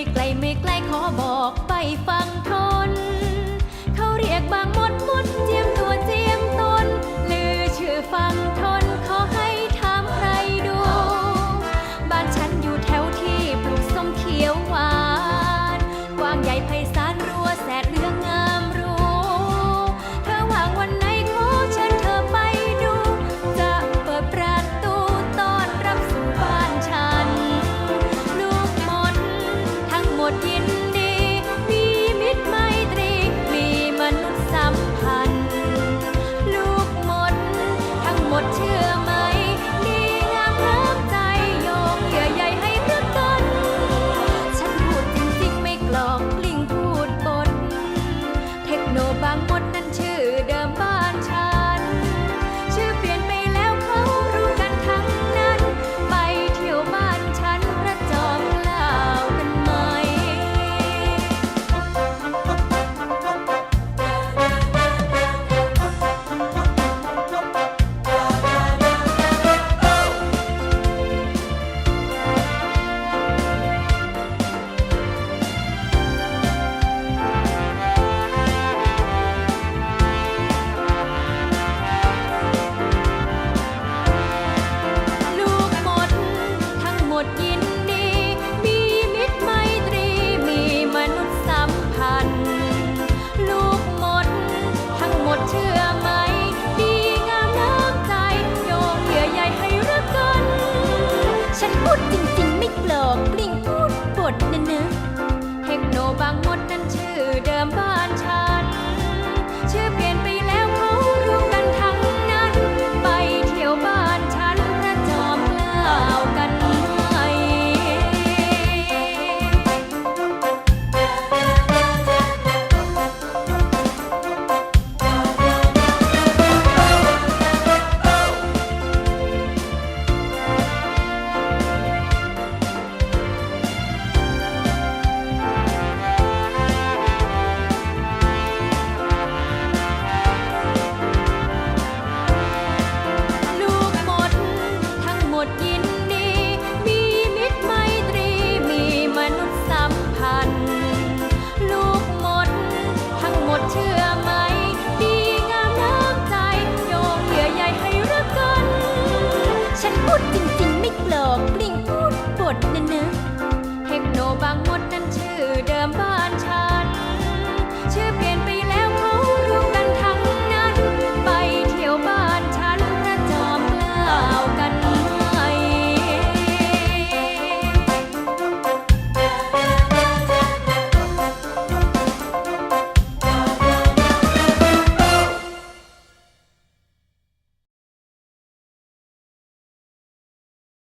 ไม่ไกลไม่ไกลขอบอกไปฟังทน เขาเรียกบางมดมดเจียมูดจริงๆ ไม่เกลอกกลิ่งพูดบทเนื้อเทคโนบางมดนั้นชื่อ 我顶顶